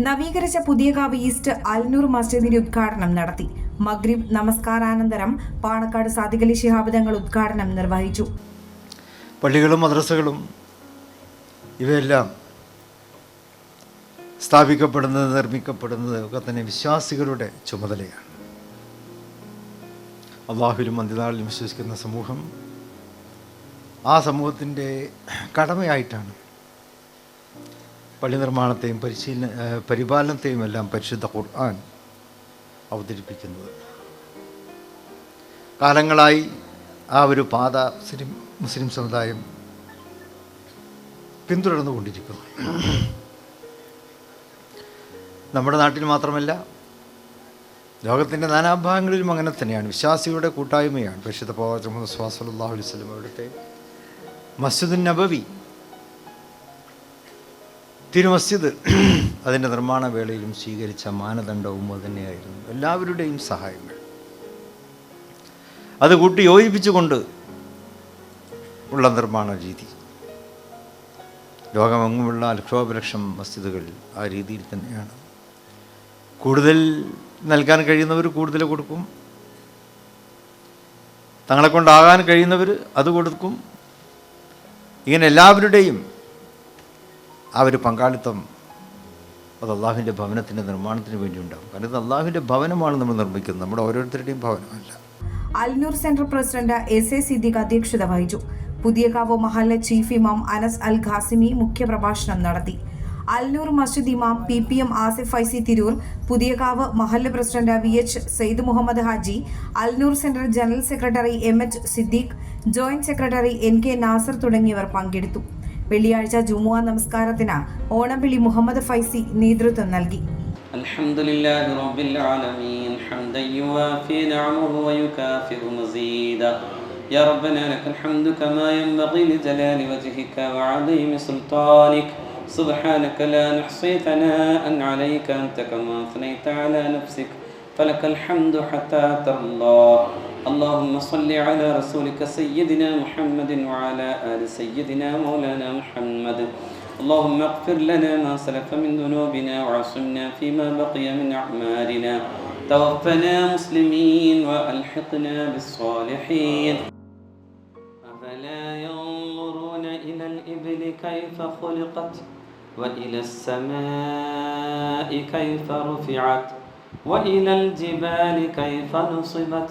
നവീകരിച്ച പുതിയകാവ് ഈസ്റ്റ് അൽനൂർ മസ്ജിദിന്റെ ഉദ്ഘാടനം നടത്തി. മഗ്രിബ് നമസ്കാരാനന്തരം പാണക്കാട് സാദിഖലി ശിഹാബ് തങ്ങൾ ഉദ്ഘാടനം നിർവഹിച്ചു. പള്ളികളും മദ്രസകളും ഇവയെല്ലാം സ്ഥാപിക്കപ്പെടുന്നത് നിർമ്മിക്കപ്പെടുന്നത് ഒക്കെ തന്നെ വിശ്വാസികളുടെ ചുമതലയാണ്. അള്ളാഹുലും അന്ത്യനാളിലും വിശ്വസിക്കുന്ന സമൂഹം ആ സമൂഹത്തിന്റെ കടമയായിട്ടാണ് പള്ളി നിർമ്മാണത്തെയും പരിശീലന പരിപാലനത്തെയും എല്ലാം പരിശുദ്ധ ഖുർആൻ അവതരിപ്പിക്കുന്നത്. കാലങ്ങളായി ആ ഒരു പാത മുസ്ലിം മുസ്ലിം സമുദായം പിന്തുടർന്നുകൊണ്ടിരിക്കുന്നു. നമ്മുടെ നാട്ടിൽ മാത്രമല്ല ലോകത്തിന്റെ നാനാഭാഗങ്ങളിലും അങ്ങനെ തന്നെയാണ്. വിശ്വാസികളുടെ കൂട്ടായ്മയാണ്. പരിശുദ്ധ പ്രവാചക മുഹമ്മദ് സ്വാസലാഹു അലൈഹി സ്വലം അവിടുത്തെ മസ്ജിദുൻ നബവി തിരുമസ്ജിദ് അതിന്റെ നിർമ്മാണ വേളയിലും സ്വീകരിച്ച മാനദണ്ഡവും അതുതന്നെയായിരുന്നു. എല്ലാവരുടെയും സഹായങ്ങൾ. അത് കൂട്ടി യോജിപ്പിച്ചുകൊണ്ട് ഉള്ള നിർമ്മാണ രീതി. ലോകമെങ്ങുമുള്ള ലക്ഷോപലക്ഷം മസ്ജിദുകൾ ആ രീതിയിൽ തന്നെയാണ്. കൂടുതൽ നൽകാൻ കഴിയുന്നവർ കൂടുതൽ കൊടുക്കും. തങ്ങളെ കൊണ്ടാകാൻ കഴിയുന്നവർ അത് കൊടുക്കും. ഇങ്ങനെ എല്ലാവരുടെയും ആ ഒരു പങ്കാളിത്തം അത് അള്ളാഹുവിന്റെ ഭവനത്തിന്റെ നിർമ്മാണത്തിന് വേണ്ടി ഉണ്ടാകും കാരണം ഇത് അള്ളാഹുവിന്റെ ഭവനമാണ് നമ്മൾ നിർമ്മിക്കുന്നത്. നമ്മുടെ ഓരോരുത്തരുടെയും ഭവനമല്ല. Alnoor central president S A Siddique അധ്യക്ഷത വഹിച്ചു. പുതിയകാവ് മഹല്ല ചീഫ് ഇമാം അനസ് അൽ ഖാസിമി മുഖ്യപ്രഭാഷണം നടത്തി. അൽനൂർ മസ്ജിദ് ഇമാം P P M Asif Faizy Tirur Puthiyakavu Mahalla president V H Syed Muhammad Haji Alnoor centre general secretary M H Siddique joint secretary N K Nasar തുടങ്ങിയവർ പങ്കെടുത്തു. വെള്ളിയാഴ്ച ജുമുഅ നമസ്കാരത്തിന് ഓണംവിളി മുഹമ്മദ് ഫൈസി നേതൃത്വം നൽകി الحمد لله رب العالمين حمدا يوافي نعمه ويكافئ مزيدا يا ربنا لك الحمد كما ينبغي لجلال وجهك وعظيم سلطانك سبحانك لا نحصي ثناء عليك أنت كما أثنيت على نفسك فلك الحمد حتى ترضى اللهم صل على رسولك سيدنا محمد وعلى آل سيدنا مولانا محمد. اللهم اغفر لنا ما سلف من ذنوبنا وعصمنا فيما بقي من أعمالنا. توفنا مسلمين وألحقنا بالصالحين. أفلا ينظرون إلى الإبل كيف خلقت وإلى السماء كيف رفعت وإلى الجبال كيف نصبت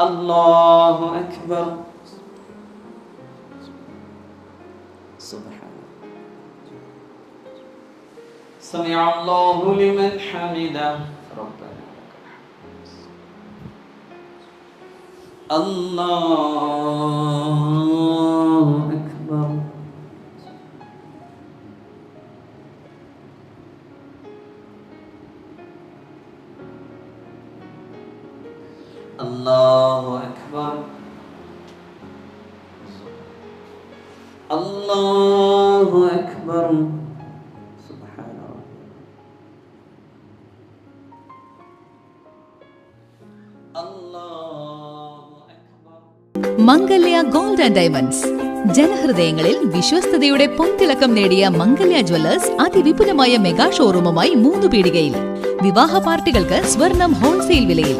الله أكبر. سبحان سمع الله لمن حمده. ربنا. الله أكبر. الله أكبر الله أكبر سبحان ربي الله أكبر മംഗല്യ ഗോൾഡ് ആൻഡ് ഡയമണ്ട്സ് ജനഹൃദയങ്ങളിൽ വിശ്വസ്തയുടെ പൊൻതിളക്കം നേടിയ മംഗല്യ ജ്വല്ലേഴ്സ് അതിവിപുലമായ മെഗാ ഷോറൂമുമായി മൂന്ന് പീടികയിൽ വിവാഹ പാർട്ടികൾക്ക് സ്വർണം ഹോൾസെയിൽ വിലയിൽ